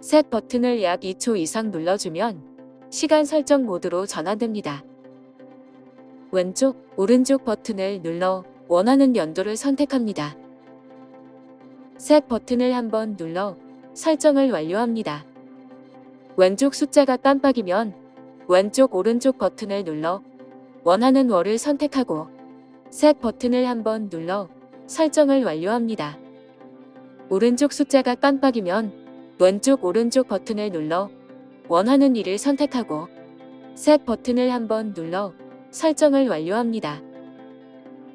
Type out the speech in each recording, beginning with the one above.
셋 버튼을 약 2초 이상 눌러주면 시간 설정 모드로 전환됩니다. 왼쪽, 오른쪽 버튼을 눌러 원하는 연도를 선택합니다. 셋 버튼을 한번 눌러 설정을 완료합니다. 왼쪽 숫자가 깜빡이면 왼쪽 오른쪽 버튼을 눌러 원하는 월을 선택하고 셋 버튼을 한번 눌러 설정을 완료합니다. 오른쪽 숫자가 깜빡이면 왼쪽 오른쪽 버튼을 눌러 원하는 일을 선택하고 셋 버튼을 한번 눌러 설정을 완료합니다.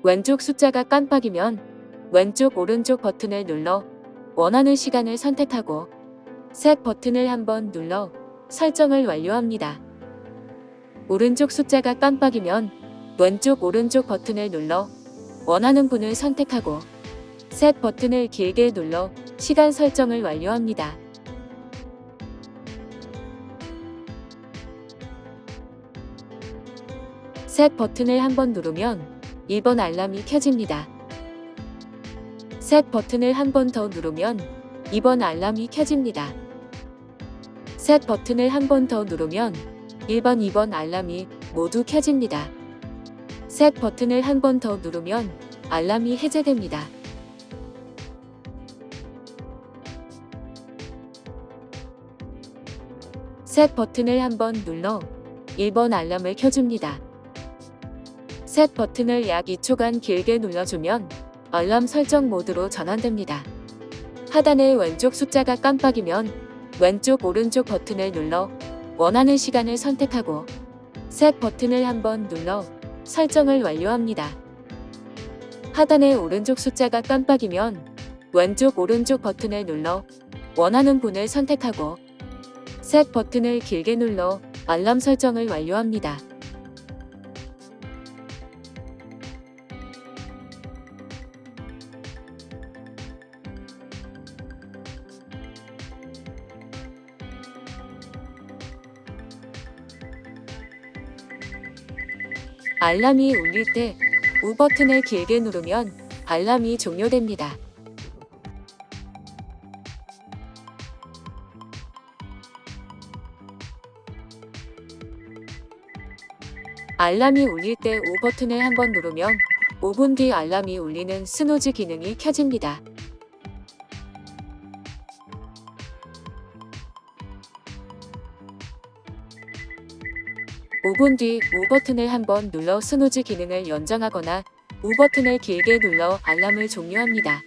왼쪽 숫자가 깜빡이면 왼쪽 오른쪽 버튼을 눌러 원하는 시간을 선택하고 셋 버튼을 한번 눌러 설정을 완료합니다. 오른쪽 숫자가 깜빡이면 왼쪽 오른쪽 버튼을 눌러 원하는 분을 선택하고 셋 버튼을 길게 눌러 시간 설정을 완료합니다. 셋 버튼을 한번 누르면 1번 알람이 켜집니다. 셋 버튼을 한번 더 누르면 2번 알람이 켜집니다. 셋 버튼을 한번 더 누르면 1번, 2번 알람이 모두 켜집니다. 셋 버튼을 한번 더 누르면 알람이 해제됩니다. 셋 버튼을 한번 눌러 1번 알람을 켜줍니다. 셋 버튼을 약 2초간 길게 눌러주면 알람 설정 모드로 전환됩니다. 하단의 왼쪽 숫자가 깜빡이면 왼쪽 오른쪽 버튼을 눌러 원하는 시간을 선택하고 셋 버튼을 한번 눌러 설정을 완료합니다. 하단의 오른쪽 숫자가 깜빡이면 왼쪽 오른쪽 버튼을 눌러 원하는 분을 선택하고 셋 버튼을 길게 눌러 알람 설정을 완료합니다. 알람이 울릴 때우 버튼을 길게 누르면 알람이 종료됩니다. 알람이 울릴 때우 버튼을 한번 누르면 5분 뒤 알람이 울리는 스노즈 기능이 켜집니다. (5분) 뒤우 버튼을 한번 눌러 스노즈 기능을 연장하거나 우 버튼을 길게 눌러 알람을 종료합니다.